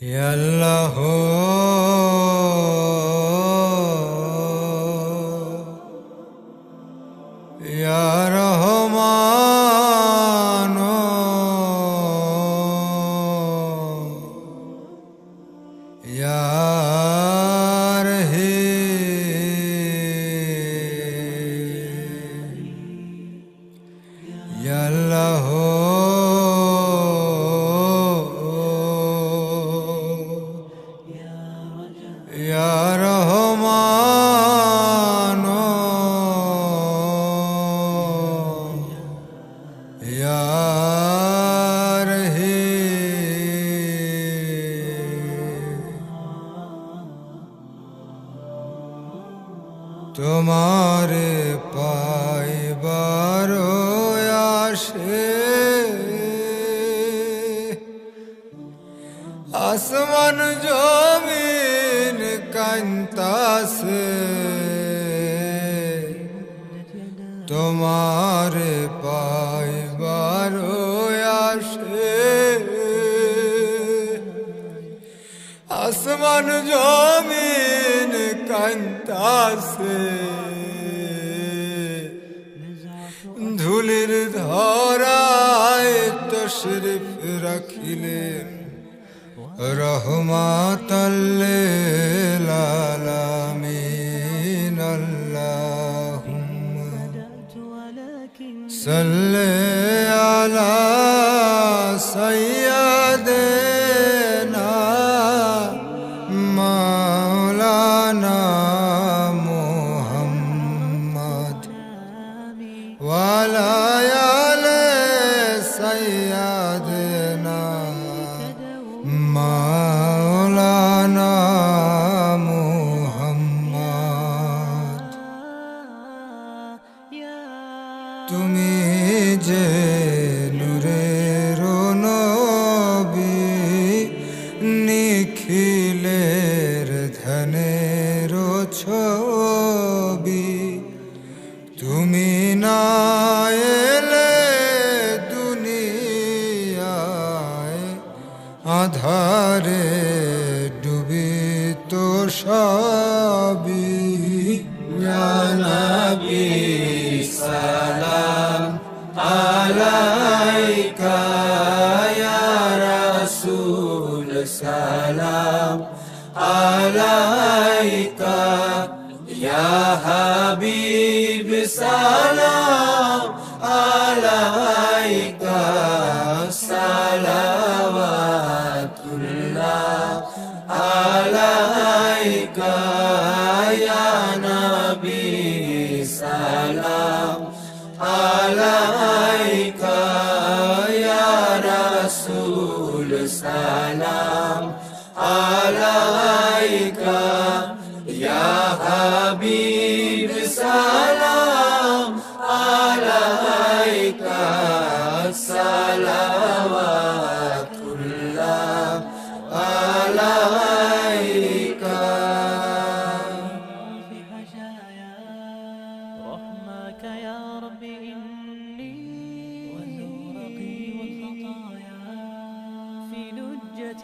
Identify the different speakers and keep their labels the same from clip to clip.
Speaker 1: আল্লাহ। রহমান। ইয়া তোমারে পাইবার আসে। আসমান জমিন কান্তাসে তোমারে পাইবার আসে। আসমান জমিন কান্তাসে ধুলির ধরায় তশরিফ রাখিলেন। রহমাতাল্লিল আলামিন আল্লাহুম্মা। সাল্লি আলা সাইয়্যিদিনা মাওলানা মুহাম্মদ। তুমি যে নূরের নবী নিখিলের ধনের ছবি তুমি না আধারে ডুবি তো সবই। নবী সালাম আলাইকা রাসূল সালাম আলাইকা ইয়া হাবিব সালাম আলাইকা ইয়া নবী সালাম আলাইকা ইয়া রাসূল সালাম আলাইকা ইয়া হাবিব সালাম আলাইকা সালাওয়াতুল্লাহ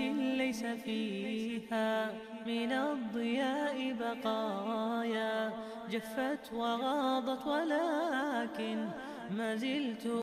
Speaker 2: ليس فيها من الضياء بقايا جفت وغاضت ولكن ما زلت